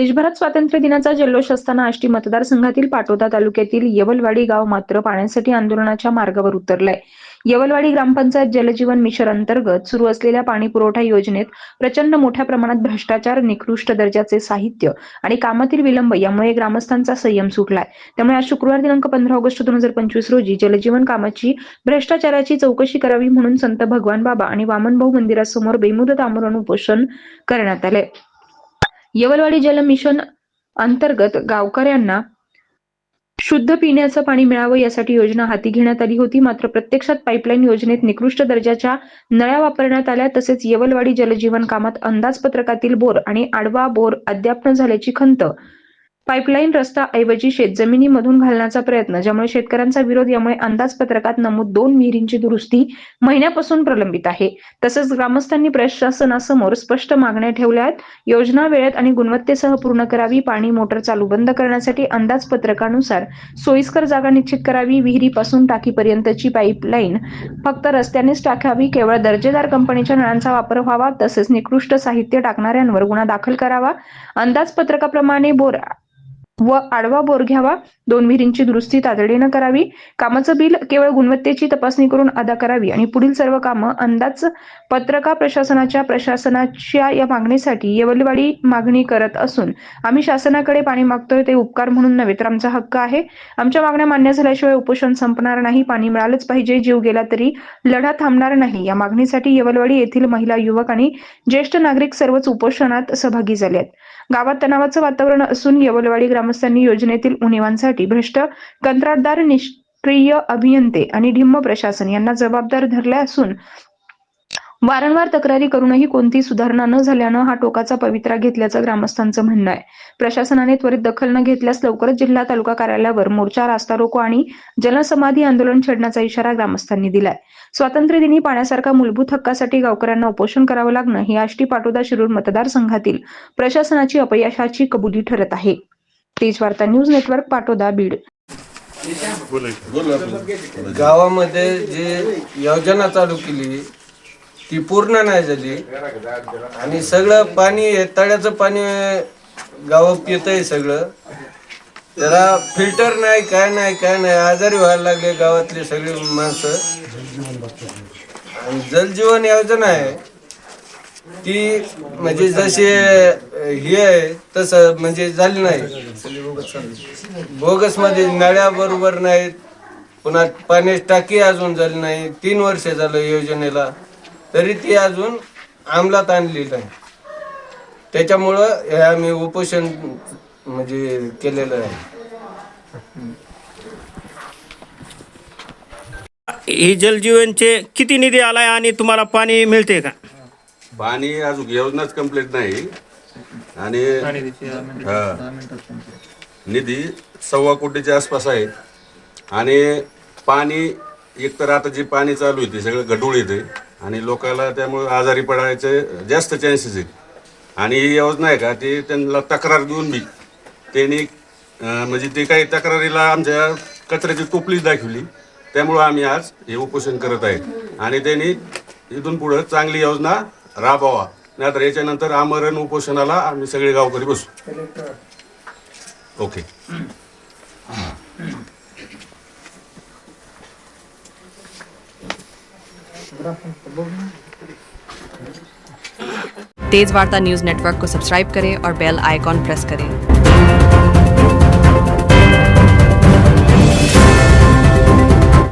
देशभरात स्वातंत्र्य दिनाचा जल्लोष असताना आष्टी मतदारसंघातील पाटोदा तालुक्यातील येवलवाडी गाव मात्र पाण्यासाठी आंदोलनाच्या मार्गावर उतरलंय. येवलवाडी ग्रामपंचायत जलजीवन मिशन अंतर्गत सुरू असलेल्या पाणी पुरवठा योजनेत प्रचंड मोठ्या प्रमाणात भ्रष्टाचार निकृष्ट दर्जाचे साहित्य आणि कामातील विलंब यामुळे ग्रामस्थांचा संयम सुटलाय. त्यामुळे आज शुक्रवार दिनांक पंधरा ऑगस्ट दोन हजार पंचवीस रोजी जलजीवन कामाची भ्रष्टाचाराची चौकशी करावी म्हणून संत भगवान बाबा आणि वामनभाऊ मंदिरासमोर बेमुदत आमरण उपोषण करण्यात आले येवलवाडी जल मिशन अंतर्गत गावकऱ्यांना शुद्ध पिण्याचं पाणी मिळावं यासाठी योजना हाती घेण्यात आली होती. मात्र प्रत्यक्षात पाईपलाईन योजनेत निकृष्ट दर्जाच्या नळ्या वापरण्यात आल्या. तसेच येवलवाडी जलजीवन कामात अंदाजपत्रकातील बोर आणि आडवा बोर अद्याप न झाल्याची खंत पाईपलाईन रस्ता ऐवजी शेतजमिनीमधून घालण्याचा प्रयत्न ज्यामुळे शेतकऱ्यांचा विरोध यामुळे अंदाजपत्रकात नमूद दोन विहिरींची दुरुस्ती महिन्यापासून प्रलंबित आहे. तसंच ग्रामस्थांनी प्रशासनासमोर स्पष्ट मागण्या ठेवल्या आहेत. योजना वेळेत आणि गुणवत्तेसह पूर्ण करावी पाणी मोटर चालू बंद करण्यासाठी अंदाजपत्रकानुसार सोयीस्कर जागा निश्चित करावी विहिरीपासून टाकीपर्यंतची पाईपलाईन फक्त रस्त्यानेच टाकावी केवळ दर्जेदार कंपनीच्या नळांचा वापर व्हावा तसेच निकृष्ट साहित्य टाकणाऱ्यांवर गुन्हा दाखल करावा. अंदाजपत्रकाप्रमाणे बोर व आडवा बोर घ्यावा. दोन विहिरींची दुरुस्ती तातडीनं करावी. कामाचं बिल केवळ गुणवत्तेची तपासणी करून अदा करावी आणि पुढील सर्व कामं अंदाज पत्रका प्रशासनाच्या प्रशासनाच्या या मागणीसाठी येवलवाडी मागणी करत असून आम्ही शासनाकडे पाणी मागतोय ते उपकार म्हणून नव्हे तर आमचा हक्क आहे. आमच्या मागण्या मान्य झाल्याशिवाय उपोषण संपणार नाही. पाणी मिळालंच पाहिजे. जीव गेला तरी लढा थांबणार नाही. या मागणीसाठी येवलवाडी येथील महिला युवक आणि ज्येष्ठ नागरिक सर्वच उपोषणात सहभागी झाले आहेत. गावात तणावाचं वातावरण असून येवलवाडी ग्रामस्थांनी योजनेतील उणीवांसाठी भ्रष्ट कंत्राटदार निष्क्रिय अभियंते आणि ढिम्म प्रशासन यांना जबाबदार धरले असून वारंवार तक्रारी करूनही कोणती सुधारणा न झाल्यानं हा टोकाचा पवित्रा घेतल्याचं ग्रामस्थांचं म्हणणं आहे. प्रशासनाने त्वरित दखल न घेतल्यास लवकरच जिल्हा तालुका कार्यालयावर मोर्चा रास्ता रोको आणि जलसमाधी आंदोलन छेडण्याचा इशारा ग्रामस्थांनी दिलाय. स्वातंत्र्यदिनी पाण्यासारख्या मूलभूत हक्कासाठी गावकऱ्यांना उपोषण करावं लागणं ही आष्टी पाटोदा शिरूर मतदारसंघातील प्रशासनाची अपयशाची कबुली ठरत आहे. तेज वार्ता न्यूज नेटवर्क पाटोदा बीड. गावामध्ये जी योजना चालू केली ती पूर्ण नाही झाली. आणि सगळं पाणी हे तळ्याचं पाणी गावात आहे सगळं. त्याला फिल्टर नाही काय नाही काय नाही आजारी व्हायला लागले गावातले सगळे माणसं. आणि जलजीवन योजना आहे. ती म्हणजे जशी हे आहे तसं म्हणजे झाली नाही. बोगसमध्ये नळ्या बरोबर नाहीत पुन्हा पाण्याची टाकी अजून झाली नाही तीन वर्ष झालं योजनेला. तरी ती अजून अंमलात आणली नाही. त्याच्यामुळं हे आम्ही उपोषण म्हणजे केलेलं आहे. ही जलजीवनचे किती निधी आलाय आणि तुम्हाला पाणी मिळते का? पाणी अजून योजनाच कंप्लीट नाही. आणि हा. निधी सव्वा कोटीच्या आसपास आहे. आणि पाणी एकतर आता जे पाणी चालू आहे ते सगळं गढूळ येते. आणि लोकांना त्यामुळे आजारी पडायचे जास्त चान्सेस आहेत. आणि ही योजना आहे का ती त्यांना तक्रार देऊन बी त्यांनी म्हणजे ते काही तक्रारीला आमच्या कचऱ्याची टोपलीच दाखवली. त्यामुळं आम्ही आज हे उपोषण करत आहे आणि त्यांनी इथून पुढं चांगली योजना राबवा. नाहीतर याच्यानंतर आमरण उपोषणाला आम्ही सगळे गावकरी बसू. ओके. तेज वार्ता न्यूज़ नेटवर्क को सब्सक्राइब करें और बेल आइकॉन प्रेस करें।